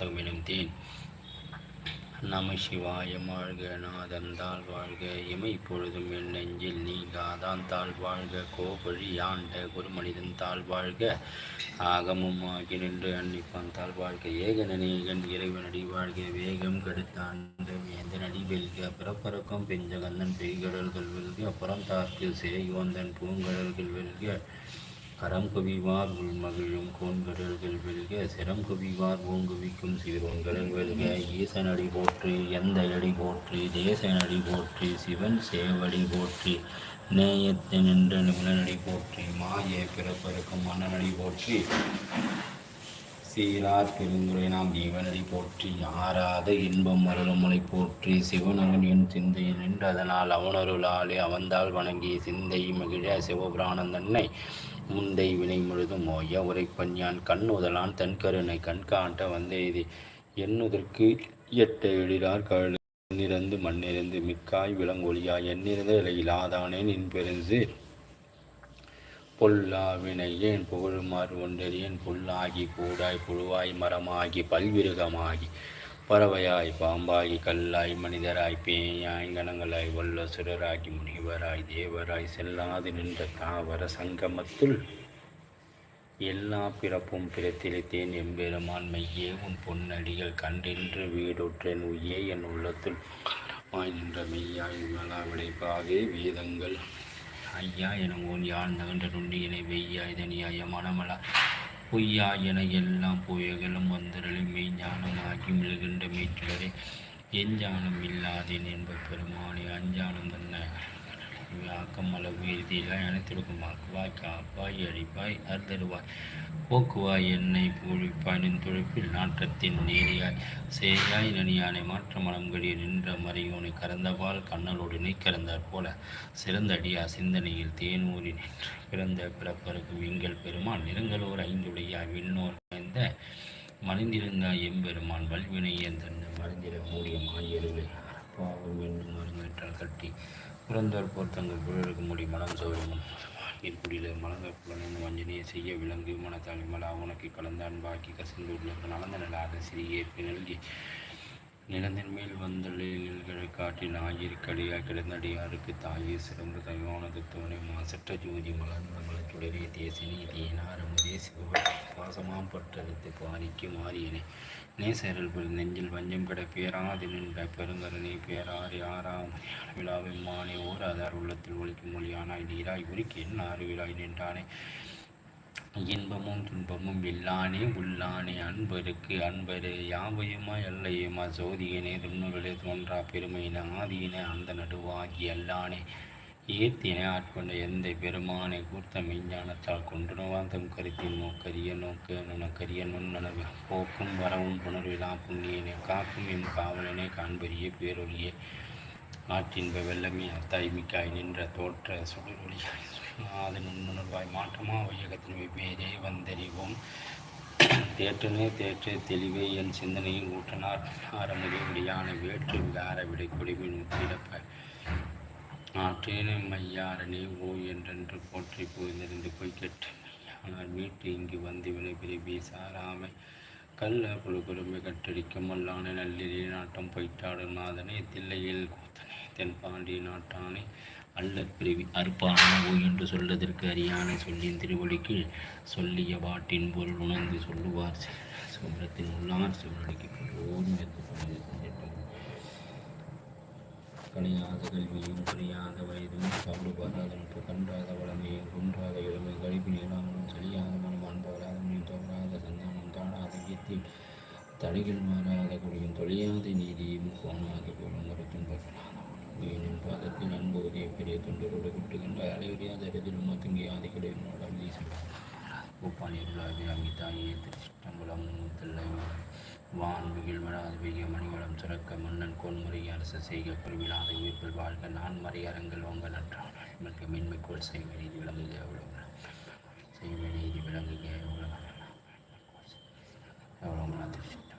வாசகம் எனும் தேன். நம சிவாய வாழ்க நாதந்தாள் வாழ்க. இமை பொழுதும் என் நெஞ்சில் நீங்காதான் தாழ் வாழ்க. கோபழி ஆண்ட குருமனிதன் தாழ் வாழ்க. ஆகமும் ஆகி நின்று அன்னிப்பான் தாழ் வாழ்க. ஏகனநேகன் இறைவனடி வாழ்க. வேகம் கெடுத்தாண்ட வேந்தனடி வெல்க. பிறப்பறக்கும் பெஞ்சகந்தன் பெய்கடல்கள் வெல்க. புறம் தார்க்கு சேயோந்தன் பூங்கடல்கள் வெல்க. கரம் குவிவார் உள்மகிழும் கோன்கடல்கள் வெல்க சிரம் குவிவார் ஓங்குவிக்கும் சீரோன்கடல் வெல்க ஈசனடி போற்றி எந்த அடி போற்றி தேசனடி போற்றி சிவன் சேவடி போற்றி நேயத்தை நின்ற நிபுணனடி போற்றி மாய பிறப்பருக்கும் மன்னனடி போற்றி. சீரார் பெருந்துரை நாம் ஜீவனடி போற்றி ஆறாத இன்பம் அருளமலை போற்றி சிவனவன் என் சிந்தையில் நின்று அதனால் அவனருளாலே அவந்தால் வணங்கி சிந்தை மகிழ சிவபிராணன் தன்னை முந்தை வினை முழுதும் ஓய உரைப்பஞ்சான் கண் உதலான் தன் கருணை கண் வந்தேதி. எண்ணுதற்கு எட்ட எழிலார் கழு நிறந்து மண்ணிறந்து மிக்காய் விலங்கொழியாய் எண்ணிறந்த இலையிலாதானே இன்பெருந்து பொல்லாவினை ஏன் புகழுமாறு ஒன்றறியேன் புல்லாகி கூடாய் புழுவாய் மரமாகி பல்விருகமாகி பறவையாய் பாம்பாகி கல்லாய் மனிதராய் பேயாய் கணங்களாய் வல்லசுரராகி முனிவராய் தேவராய் செல்லாது நின்ற தாவர சங்கமத்துள் எல்லா பிறப்பும் பிறத்திலித்தேன் எம்பெருமான் மெய்யே உன் பொன்னடிகள் கண்டென்று வீடுற்றேன் உயே என் உள்ளத்துள் மாய் நின்ற மெய்யாய் விமலா விளைப்பாகவே வேதங்கள் ஐயா என ஓன் யாழ் நகன்ற என வெய்யா இதனியாய மனமலா. பொய்யா என எல்லாம் புயகளும் மெய்ஞானம் ஆகி மிழுகின்ற மீட்களே எஞ்ஞானம் இல்லாதேன் என்ப பெருமானே அஞ்ஞானம் தன்ன ஆக்கம் அளவு இறுதியெல்லாம் அனைத்திற்கும் ஆக்குவாய் காப்பாய் அழிப்பாய் அறுதருவாய் போக்குவாய் என்னை பூழிப்பாய் நின் தொழிப்பில் நாற்றத்தின் நேரியாய். சேயாய் நனியானை மாற்ற மனம்கடிய நின்ற மறையோனை கறந்தவாள் கண்ணலோடு நீ கறந்தாற் போல சிறந்த அடியா சிந்தனையில் தேனூரி நின்று பிறந்த பிறப்பருக்கும் எங்கள் பெருமான் நிறங்களோர் ஐந்துடையாய் விண்ணோர் இந்த மறைந்திருந்தா எம்பெருமான் வல்வினை எந்தந்த மறைந்திட மூடிய மாயருளை அறப்பாவும் என்னும் மருங்கற்றால் கட்டி புறந்தோர் தங்கள் பிறருக்கு முடி மனம் சௌரியமும் குடியில் மலங்க புலனும் வஞ்சனையை செய்ய விலங்கு மனத்தால் விமலா உனக்கு கலந்த அன்பாக்கி கசிந்து உள்ளது. நலந்த நலாத சிறிய நல்கி. நிலந்தின் மேல் வந்தளி காட்டின் காட்டில் ஆயிரக்கடியாய் கிடந்தடியாருக்கு தாயே சிறந்த தயவானது தோணை மாசற்ற ஜோதி மலர்ந்த மலச்சுடரே தேசினி தீனாரமுதே சிவபக்தி. பாசமாம் பற்றெடுத்து பாரிக்கு மாறியனே. நேசரல் புல் நெஞ்சில் வஞ்சம் கிட பேராது நின்ற பெருங்கருணை பேராறு ஆறாம் விழாவிம்மானே ஓர் அதார் உள்ளத்தில் ஒழிக்கும் மொழியானாய் நீராய் உருக்கி என்ன அருவிழாய் நின்றானே. இன்பமும் துன்பமும் இல்லானே உள்ளானே. அன்பருக்கு அன்பரு யாவையுமா எல்லையுமா சோதியனே துண்ணுகளே தோன்றா பெருமையின ஆதியின அந்த நடுவாகி அல்லானே. ஏத்தினை ஆட்கொண்ட எந்த பெருமானை கூர்த்த மெஞ்ஞானத்தால் கொண்டுணவாந்தம் கருத்தின் நோக்கரிய நோக்க நுணக்கரிய நுண்ணனவு. போக்கும் வரவும் புணர்விழா புண்ணியனை காக்கும் எம் காவலனை காண்பறிய பேரொழியே. ஆற்றின்ப வெள்ளமே அத்தாய்மிக்காய் நின்ற தோற்ற சுடரொழியாய் சுயநாத நுண்ணுணர்வாய் மாற்றமா வையகத்தின் வெவ்வேறே வந்தறிவோம். தேற்றனே தேற்று தெளிவே என் சிந்தனையும் ஊட்டனார் ஆரமுதே விடியான வேற்று விகார விடை குடிமின் முத்திடப்ப ஆற்றேனே மையாரனே ஓ என்றென்று போற்றி போய்ந்திருந்து போய் கெட்டு ஆனால் மீட்டு இங்கு வந்து வினைபிரி வீசாராமை கல்ல குழு குழுமை கட்டடிக்கும் மல்லான நல்லிலே நாட்டம் பொய்ட்டாடும் நாதனே தில்லையில் கூத்தனே தென்பாண்டி நாட்டானே அல்லற் பிரிவி. அறுப்பான ஓ என்று சொல்லதற்கு அறியானை சொல்லின் திருவடிக்கு சொல்லிய பாட்டின் பொருள் உணர்ந்து சொல்லுவார். சுமரத்தின் உள்ளார் சிவனடிக்கு ஓர் கனியாத கல்வியும் புரியாத வயதும் சாப்பிடுபாராத நட்பு கன்றாத வளமையும் குன்றாத இளமை கழிப்பு நீளாமலும் செழியாத மனம் அன்பவராத மொழி தோறாத சந்தானம் தாழாத இயத்தில் தடைகள் மாறாத குடியும் தொழியாத நீதியும் கோணாத போலும் மரத்தும் பற்றாத பாதத்தில் அன்பு உதய பெரிய தொண்டரோடு விட்டுகின்ற அலையுறியாத இடத்திலும் மத்துங்கியாத கிடையினோட வீசுகிறார் பூப்பாளியர்களாகவே அமிதாயே திருச்சிட்டம்பலம் தில்லை வான் மிகிழ்மடாது பெய்ய மணிவளம் சுரக்க மன்னன் கோன்முறை அரசு செய்க குருவிழாத உயிர்கள் வாழ்க நான் மறையரங்கள் உங்க நன்றார்கள் மிக மென்மைக்கோள் செய்வ நீதி விளங்குக உலக செய்வ நீதி விளங்குக உலக எவ்வளோ திருச்சி